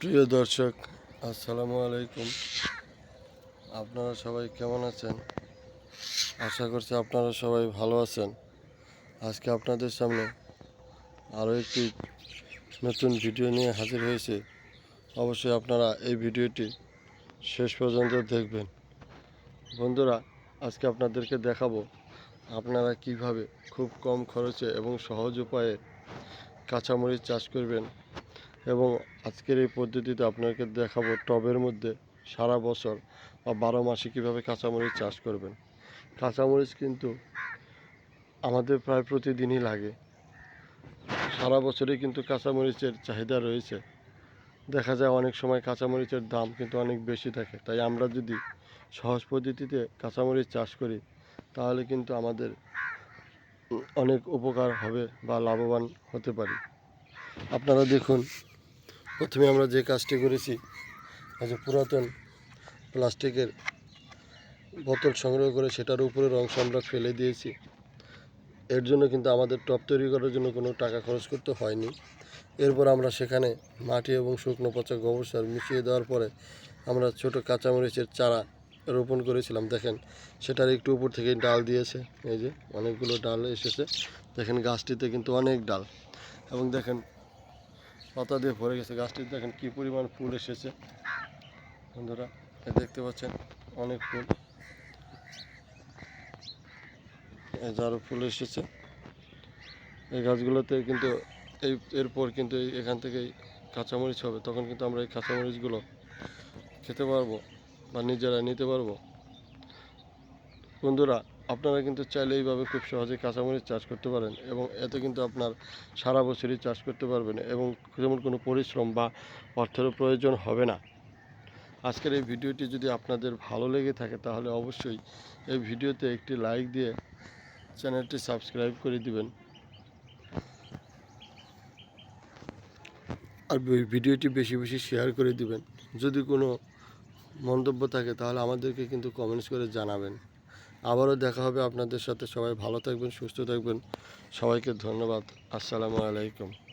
প্রিয় দর্শক, আসসালামু আলাইকুম। আপনারা সবাই কেমন আছেন? আশা করছি আপনারা সবাই ভালো আছেন। আজকে আপনাদের সামনে আরও একটি নতুন ভিডিও নিয়ে হাজির হয়েছে। অবশ্যই আপনারা এই ভিডিওটি শেষ পর্যন্ত দেখবেন। বন্ধুরা, আজকে আপনাদেরকে দেখাবো আপনারা কীভাবে খুব কম খরচে এবং সহজ উপায়ে কাঁচামরিচ চাষ করবেন এবং আজকের এই পদ্ধতিতে আপনাকে দেখাবো টবের মধ্যে সারা বছর বা বারো মাসে কীভাবে কাঁচামরিচ চাষ করবেন। কাঁচামরিচ কিন্তু আমাদের প্রায় প্রতিদিনই লাগে। সারা বছরই কিন্তু কাঁচামরিচের চাহিদা রয়েছে। দেখা যায় অনেক সময় কাঁচামরিচের দাম কিন্তু অনেক বেশি থাকে। তাই আমরা যদি সহজ পদ্ধতিতে কাঁচামরিচ চাষ করি, তাহলে কিন্তু আমাদের অনেক উপকার হবে বা লাভবান হতে পারি। আপনারা দেখুন প্রথমে আমরা যে কাজটি করেছি যে পুরাতন প্লাস্টিকের বোতল সংগ্রহ করে সেটার উপরের অংশ আমরা ফেলে দিয়েছি। এর জন্য কিন্তু আমাদের টপ তৈরি করার জন্য কোনো টাকা খরচ করতে হয়নি। এরপর আমরা সেখানে মাটি এবং শুকনো পচা গোবর সার মিশিয়ে দেওয়ার পরে আমরা ছোট কাঁচামরিচের চারা রোপণ করেছিলাম। দেখেন, সেটার একটু উপর থেকে ডাল দিয়েছে। এই যে অনেকগুলো ডাল এসেছে। দেখেন, গাছটিতে কিন্তু অনেক ডাল। এবং দেখেন পাতা দিয়ে ভরে গেছে। গাছটিতে দেখেন কি পরিমাণ ফুল এসেছে। বন্ধুরা দেখতে পাচ্ছেন অনেক ফুল। এই যে ফুল এসেছে। এই গাছগুলোতে কিন্তু এই, এরপর কিন্তু এখান থেকেই কাঁচামরিচ হবে। তখন কিন্তু আমরা এই কাঁচামরিচগুলো খেতে পারব বা নিজেরা নিতে পারব। বন্ধুরা আপনারা কিন্তু চাইলে এইভাবে খুব সহজে কাঁচামরিচ চাষ করতে পারেন এবং এতে কিন্তু আপনার সারা বছরই চাষ করতে পারবেন এবং যেমন কোনো পরিশ্রম বা অর্থেরও প্রয়োজন হবে না। আজকের এই ভিডিওটি যদি আপনাদের ভালো লেগে থাকে তাহলে অবশ্যই এই ভিডিওতে একটি লাইক দিয়ে চ্যানেলটি সাবস্ক্রাইব করে দিবেন। আর ভিডিওটি বেশি বেশি শেয়ার করে দিবেন। যদি কোনো মন্তব্য থাকে তাহলে আমাদেরকে কিন্তু কমেন্টস করে জানাবেন। আবারও দেখা হবে আপনাদের সাথে। সবাই ভালো থাকবেন সুস্থ থাকবেন। সবাইকে ধন্যবাদ। আসসালামু আলাইকুম।